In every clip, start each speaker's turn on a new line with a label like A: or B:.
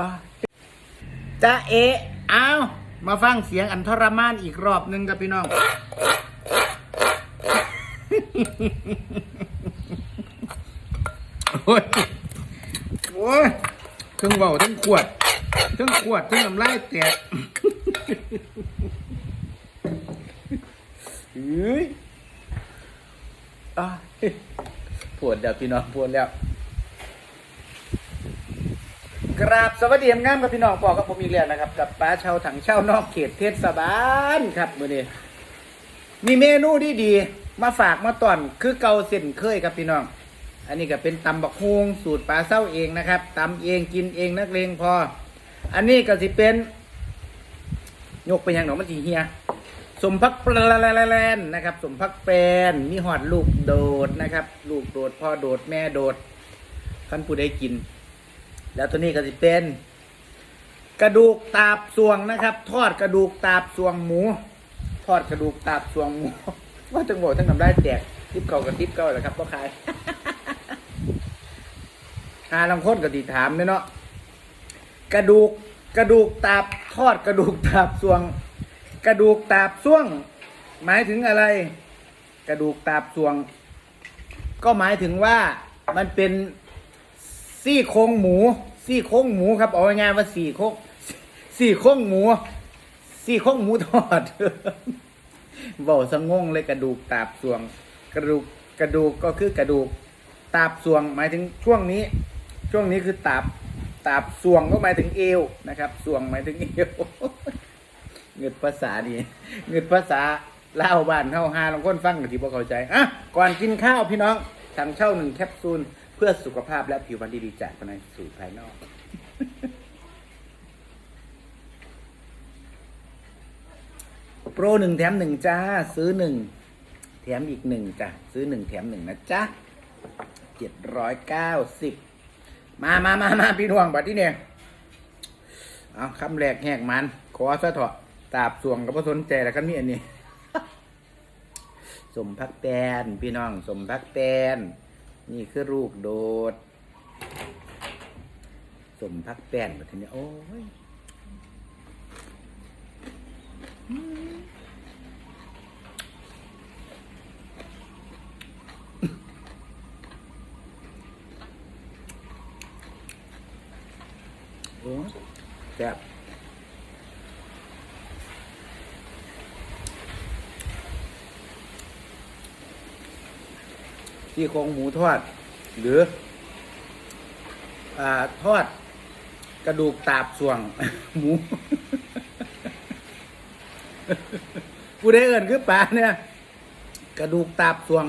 A: อะจ้าเอะเอามาฟังเสียงอันทรมานอีกรอบหนึ่งกับพี่น้อง โอ้ยโอ้ยทั้งเบาทั้งขวดทั้งขวดทั้งน้ำลายแตกเฮ้ยอะปวดแล้วพี่น้องปวดแล้ว กราบสวัสดีงามกับพี่น้องบอกับผมอีกแล้วนะครับ กับป้าเชาวถังเช่านอกเขตเทศบาลครับมือนี้มีเมนูดีๆมาฝากมาตอนคือเกาเส้นเคยครับพี่น้อง อันนี้ก็เป็นตำบักฮวงสูตรปลาเศร้าเองนะครับตำเองกินเองนักเลงพอ อันนี้ก็สิเป็นยกไปยังหนองมันสีเฮียสมพักแปลนนะครับสมพักแปลนมีหอดลูกโดดนะครับ ลูกโดดพ่อโดดแม่โดดขั้นผู้ได้กิน แล้วตัวนี้ก็จะเป็น กระดูกตาบสวงนะครับ ทอดกระดูกตาบสวงหมู ทอดกระดูกตาบสวงหมู ว่าจังหวะทั้งทำได้แจกทิปเก่ากับทิปเก่าแหละครับพ่อขายหาลังคนก็ตีถามเนาะกระดูกกระดูกตาบทอดกระดูกตาบสวง กระดูกตาบสวง หมายถึงอะไร กระดูกตาบสวง ก็หมายถึงว่ามันเป็น ซี่โครงหมู ซี่โครงหมูครับเอาง่ายๆว่าสี่โครงสี่โครงหมูสี่โครงหมูทอดเบาสงงเลยกระดูกตาบสวง กระดูกกระดูกก็คือกระดูกตาบสวงหมายถึงช่วงนี้ ช่วงนี้คือตาบตาบสวงก็หมายถึงเอวนะครับสวงหมายถึงเอวเงิดภาษาดีเงิดภาษาเล่าบ้านเฮาฮาลองคนฟังกันที่บ่เข้าใจอะก่อนกินข้าวพี่น้องสั่งเช่าหนึ่งแคปซูล เพื่อสุขภาพและผิวพรรณที่ดีจากภายในสู่ภายนอก โปรหนึ่งแถมหนึ่งจ้า ซื้อหนึ่งแถมอีกหนึ่งจ้ะ ซื้อหนึ่งแถมหนึ่งนะจ๊ะเจ็ดร้อยเก้าสิบมามามามาพี่น้องบัดที่เนี่ยเอาคำแรกแหกมัน ขอซะเถอะตาบสวงก็บ่สนใจแล้วกันมีอันนี้สมพักแตนพี่น้องสมพักแตน นี่คือลูกโดดสมพักแตนแบบนี้ โอ้ยโอ้แซ่บ ที่โครงหมูทอด หรืออทอดกระดูกตาบส่วง หมูผู้ได้เอินคือปลาเนี่ย กระดูกตาบส่วง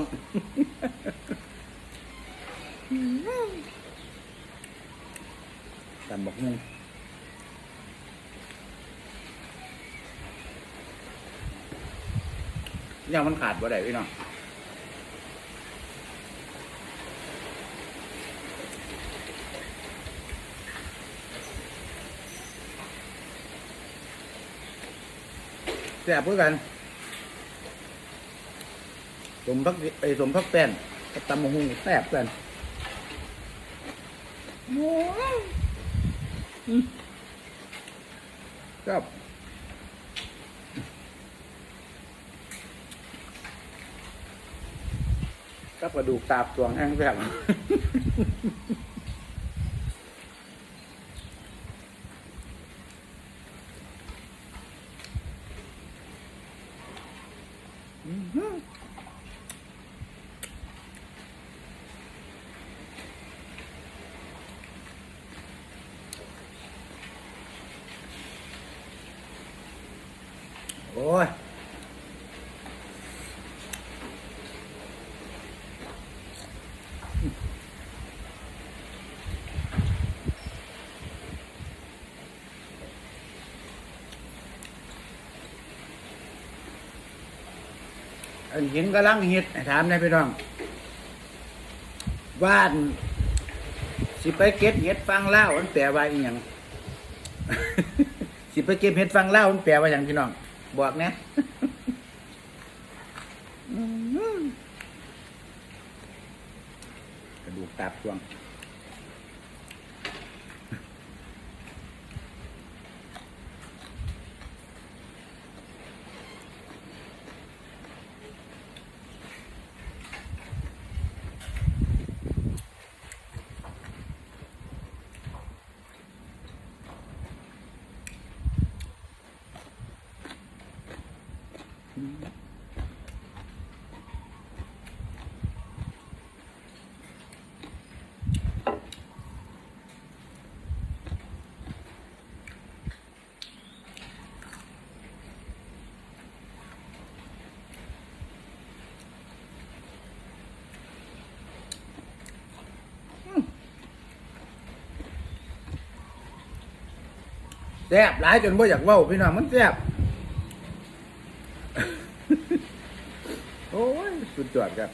A: ตำบักหุ่งยังมันขาดบ่ได้พี่น้อง แซ่บเพื่อกันสมพักไอสมพักแป้นกับตำบักหุ่งแซ่บกันโอ้ยครับก็กระดูกตาบตวงแห้งแบบ โอ้ย อันหินกำลังเห็ดถามได้พี่น้องว่านสิไปเก็บเห็ดฟังเล่ามันแปลว่าอีหยังสิไปเก็บเห็ดฟังเล่ามันแปลว่าอย่างพี่น้องบอกนะกระดูกตาบช่วง แซ่บหลายจนบ่อยากเว้าพี่น้องมันแซ่บโอ้ยสุดยอดครับ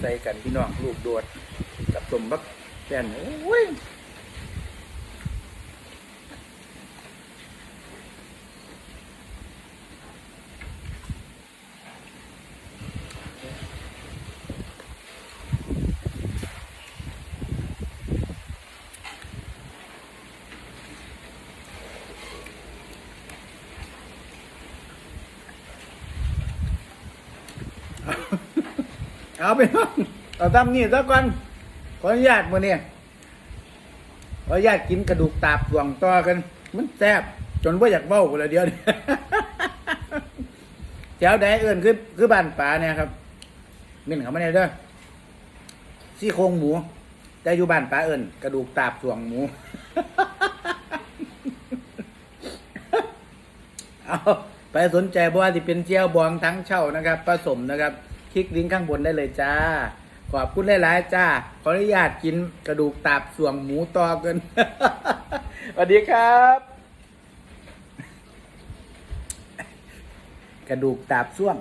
A: ใส่กันพี่น้องลูกโดดกับสมบักแกนโอ้ย เอาไปน้องเอาตามนี่ซะก่อนขออนุญาตมื้อนี้ขออนุญาตกินกระดูกตาบสวงต่อกัน มันแซ่บจนว่าอยากเบ้ากูเลยเดียวนี้แถวใดเอื่นคือคือบ้านป่าเนี่ยครับมินเขาไม่ได้เด้อซี่โครงหมู แต่อยู่บ้านป่าเอื่นกระดูกตาบสวงหมูเอาไปสนใจบ่ว่าที่เป็นเจียวบองทั้งเช่านะครับผสมนะครับ คลิกลิงก์ข้างบนได้เลยจ้า ขอบคุณหลายๆจ้า ขออนุญาตกินกระดูกตาบส่วงหมูต่อกันสวัสดีครับ กระดูกตาบส่วง